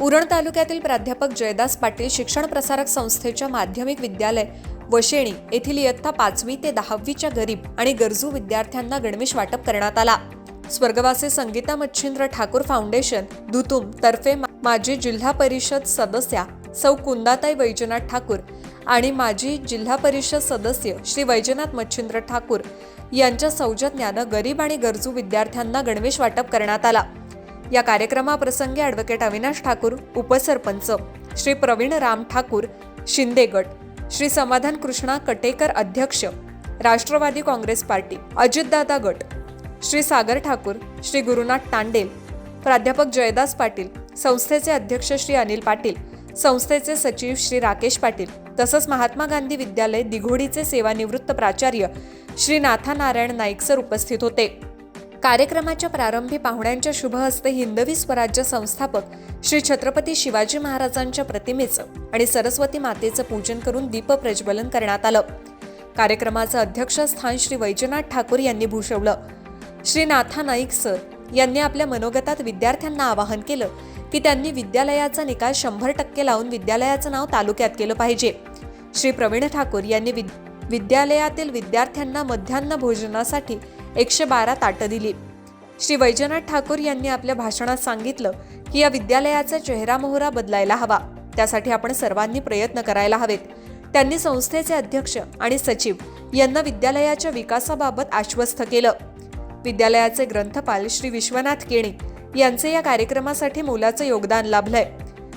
उरण तालुक्यातील प्राध्यापक जयदास पाटील शिक्षण प्रसारक संस्थेच्या माध्यमिक विद्यालय वशेणी येथील इयत्ता पाचवी ते दहावीच्या गरीब आणि गरजू विद्यार्थ्यांना गणवेश वाटप करण्यात आला. स्वर्गवासी संगीता मच्छिंद्र ठाकूर फाउंडेशन धुतुम तर्फे मा- माजी जिल्हा परिषद सदस्या सौ कुंदाताई वैजनाथ ठाकूर आणि माजी जिल्हा परिषद सदस्य श्री वैजनाथ मच्छिंद्र ठाकूर यांच्या सौजन्यानं गरीब आणि गरजू विद्यार्थ्यांना गणवेश वाटप करण्यात आला. या कार्यक्रमाप्रसंगी ॲडव्होकेट अविनाश ठाकूर उपसरपंच श्री प्रवीण राम ठाकूर शिंदे गट श्री समाधान कृष्णा कटेकर अध्यक्ष राष्ट्रवादी काँग्रेस पार्टी अजितदादा गट श्री सागर ठाकूर श्री गुरुनाथ तांडेल प्राध्यापक जयदास पाटील संस्थेचे अध्यक्ष श्री अनिल पाटील संस्थेचे सचिव श्री राकेश पाटील तसंच महात्मा गांधी विद्यालय दिघोडीचे सेवानिवृत्त प्राचार्य श्री नाथा नारायण नाईक सर उपस्थित होते. कार्यक्रमाच्या प्रारंभी पाहुण्यांच्या शुभ हस्ते हिंदवी स्वराज्य संस्थापक श्री छत्रपती शिवाजी महाराजांच्या प्रतिमेचं आणि सरस्वती मातेचं पूजन करून दीप प्रज्वलन करण्यात आलं. कार्यक्रमाचं अध्यक्षस्थान श्री वैजनाथ ठाकूर यांनी भूषवलं. श्री नाथा नाईक सर यांनी आपल्या मनोगतात विद्यार्थ्यांना आवाहन केलं की त्यांनी विद्यालयाचा निकाल शंभर टक्के लावून विद्यालयाचं नाव तालुक्यात केलं पाहिजे. श्री प्रवीण ठाकूर यांनी विद्यालयातील विद्यार्थ्यांना मध्यान्ह भोजनासाठी एकशे बारा ताटं दिली. श्री वैजनाथ ठाकूर यांनी आपल्या भाषणात सांगितलं की या विद्यालयाचा चेहरा मोहरा बदलायला हवा. त्यासाठी आपण सर्वांनी प्रयत्न करायला हवेत. त्यांनी संस्थेचे अध्यक्ष आणि सचिव यांना विद्यालयाच्या विकासाबाबत आश्वस्त केलं. विद्यालयाचे ग्रंथपाल श्री विश्वनाथ केणी यांचे या कार्यक्रमासाठी मोलाचं योगदान लाभलंय.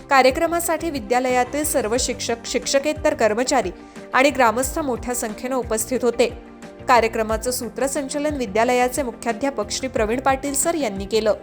कार्यक्रमासाठी विद्यालयातील सर्व शिक्षक शिक्षकेतर कर्मचारी आणि ग्रामस्थ मोठ्या संख्येनं उपस्थित होते. कार्यक्रमाचं सूत्रसंचलन विद्यालयाचे मुख्याध्यापक श्री प्रवीण पाटील सर यांनी केलं.